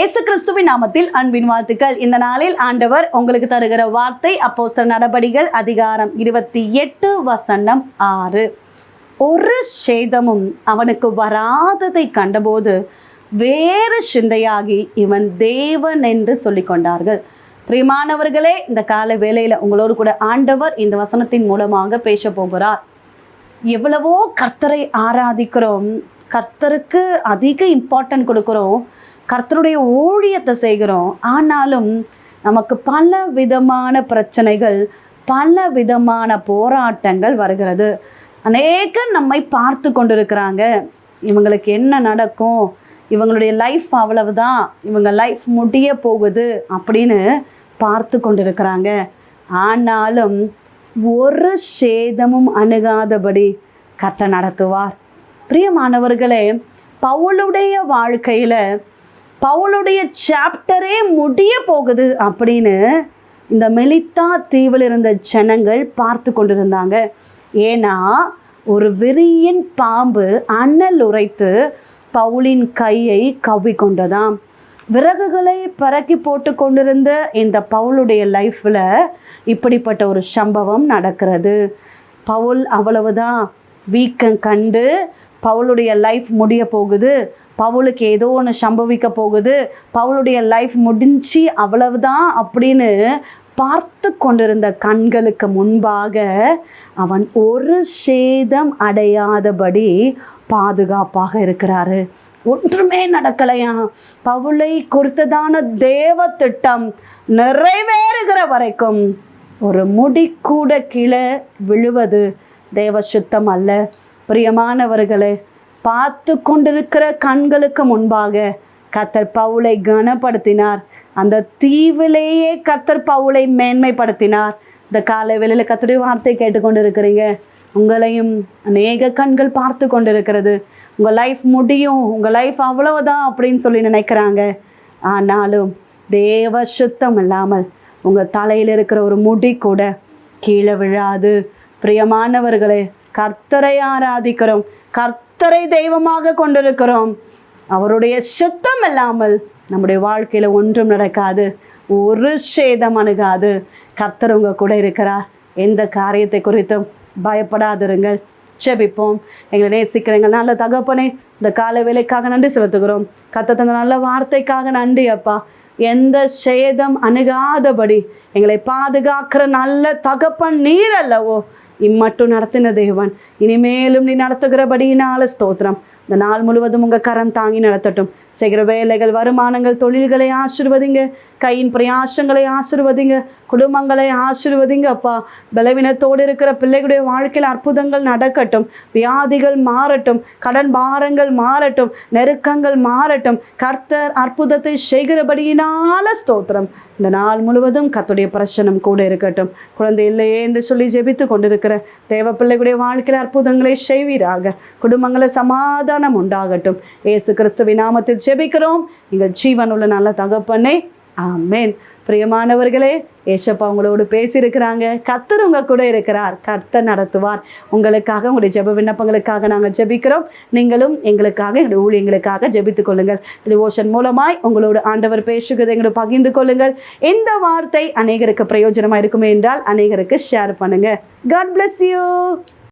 ஏசு கிறிஸ்துவின் நாமத்தில் அன்பின் வாழ்த்துக்கள். இந்த நாளில் ஆண்டவர் உங்களுக்கு தருகிற வார்த்தை அப்போஸ்தர் நடபடிகள் அதிகாரம் இருபத்தி எட்டு வசனம் ஆறு. ஒரு சேதமும் அவனுக்கு வராததை கண்டபோது வேறு சிந்தையாகி இவன் தேவன் என்று சொல்லி கொண்டார்கள். பிரிமானவர்களே இந்த கால வேலையில் உங்களோடு கூட ஆண்டவர் இந்த வசனத்தின் மூலமாக பேச போகிறார். எவ்வளவோ கர்த்தரை ஆராதிக்கிறோம். கர்த்தருக்கு அதிக இம்பார்ட்டன்ட் கொடுக்குறோம். கர்த்தருடைய ஊழியத்தை செய்கிறோம். ஆனாலும் நமக்கு பல விதமான பிரச்சனைகள் பல விதமான போராட்டங்கள் வருகிறது. அநேக நம்மை பார்த்து கொண்டிருக்கிறாங்க. இவங்களுக்கு என்ன நடக்கும்? இவங்களுடைய லைஃப் அவ்வளவுதான். இவங்க லைஃப் முடிய போகுது அப்படின்னு பார்த்து கொண்டிருக்கிறாங்க. ஆனாலும் ஒரு சேதமும் அணுகாதபடி கத்த நடத்துவார். பிரியமானவர்களே பவுளுடைய வாழ்க்கையில் பவுலுடைய சாப்டரே முடிய போகுது அப்படின்னு இந்த மெலித்தா தீவில் இருந்த ஜனங்கள் பார்த்து கொண்டிருந்தாங்க. ஏன்னா ஒரு வெறியின் பாம்பு அண்ணல் உரைத்து பவுலின் கையை கவ்வி கொண்டதாம். விறகுகளை பறக்கி போட்டு கொண்டிருந்த இந்த பவுலுடைய லைஃப்பில் இப்படிப்பட்ட ஒரு சம்பவம் நடக்கிறது. பவுல் அவ்வளவுதான். வீக்கம் கண்டு பவுலுடைய லைஃப் முடிய போகுது. பவுலுக்கு ஏதோ ஒன்று சம்பவிக்க போகுது. பவுலுடைய லைஃப் முடிஞ்சு அவ்வளவுதான் அப்படின்னு பார்த்து கொண்டிருந்த கண்களுக்கு முன்பாக அவன் ஒரு சேதம் அடையாதபடி பாதுகாப்பாக இருக்கிறாரு. ஒன்றுமே நடக்கலையா? பவுலை குறித்ததான தேவ திட்டம் நிறைவேறுகிற வரைக்கும் ஒரு முடி கூட கீழே விழுவது தேவ சுத்தம் அல்ல. பிரியமானவர்களே பார்த்து கொண்டிருக்கிற கண்களுக்கு முன்பாக கத்தர் பவுலை கனப்படுத்தினார். அந்த தீவிலேயே கத்தர் பவுலை மேன்மைப்படுத்தினார். இந்த காலை வேளையில் கத்தருடைய வார்த்தை கேட்டுக்கொண்டு இருக்கிறீங்க உங்களையும் அநேக கண்கள் பார்த்து கொண்டிருக்கிறது. உங்கள் லைஃப் முடியும் உங்கள் லைஃப் அவ்வளவுதான் அப்படின்னு சொல்லி நினைக்கிறாங்க. ஆனாலும் தேவ சுத்தம் இல்லாமல் உங்கள் தலையில் இருக்கிற ஒரு முடி கூட கீழே விழாது. பிரியமானவர்களே கர்த்தரை ஆராதிக்கிறோம். கர்த்தரை தெய்வமாக கொண்டிருக்கிறோம். அவருடைய சுத்தம் இல்லாமல் நம்முடைய வாழ்க்கையில் ஒன்றும் நடக்காது. ஒரு சேதம் அணுகாது. கர்த்தர் உங்கள் கூட இருக்கிறார். எந்த காரியத்தை குறித்தும் பயப்படாதிருங்கள். ஜெபிப்போம் எங்களை நேசிக்கிறேங்க நல்ல தகப்பனே இந்த கால வேலைக்காக நன்றி செலுத்துகிறோம். கத்த தந்த நல்ல வார்த்தைக்காக நன்றி அப்பா. எந்த சேதம் அணுகாதபடி எங்களை பாதுகாக்கிற நல்ல தகப்பன் நீர் அல்லவோ. இம்மட்டும் நடத்தின தேவன். இனிமேலும் நீ நடத்துகிறபடியினால ஸ்தோத்திரம். இந்த நாள் முழுவதும் உங்கள் கரம் தாங்கி நடத்தட்டும் செய்கிற வேலைகள் வருமானங்கள் தொழில்களை ஆசிர்வதிங்க. கையின் பிரயாசங்களை ஆசிர்வதிங்க. குடும்பங்களை ஆசிர்வதிங்க அப்பா. பலவீனத்தோடு இருக்கிற பிள்ளைகளுடைய வாழ்க்கையில் அற்புதங்கள் நடக்கட்டும். வியாதிகள் மாறட்டும். கடன் பாரங்கள் மாறட்டும். நெருக்கங்கள் மாறட்டும். கர்த்தர் அற்புதத்தை செய்கிறபடியினால ஸ்தோத்திரம். இந்த நாள் முழுவதும் கத்துடைய பிரச்சனம் கூட இருக்கட்டும். குழந்தை இல்லையே என்று சொல்லி ஜெபித்து கொண்டிருக்கிற தேவ பிள்ளைகளுடைய வாழ்க்கையில் அற்புதங்களை செய்வீராக. குடும்பங்களை சமாதானம் உண்டாகட்டும். ஏசு கிறிஸ்துவின் நாமத்தில் நீங்கள் ஜீவன் ஜீவனுள்ள நல்ல தகப்பனே. ஆமேன். பிரியமானவர்களே ஏசப்பா உங்களோடு பேசியிருக்கிறாங்க. கர்த்தர் உங்கள் கூட இருக்கிறார். கர்த்தர் நடத்துவார். உங்களுக்காக உங்களுடைய ஜெப விண்ணப்பங்களுக்காக நாங்கள் ஜெபிக்கிறோம். நீங்களும் எங்களுக்காக எங்களுடைய ஊழியங்களுக்காக ஜெபித்துக் கொள்ளுங்கள். டிவோஷன் மூலமாய் உங்களோடு ஆண்டவர் பேசுகிறதை எங்களோட பகிர்ந்து கொள்ளுங்கள். இந்த வார்த்தை அநேகருக்கு பிரயோஜனமாக இருக்குமே என்றால் அநேகருக்கு ஷேர் பண்ணுங்கள் காட் பிளஸ் யூ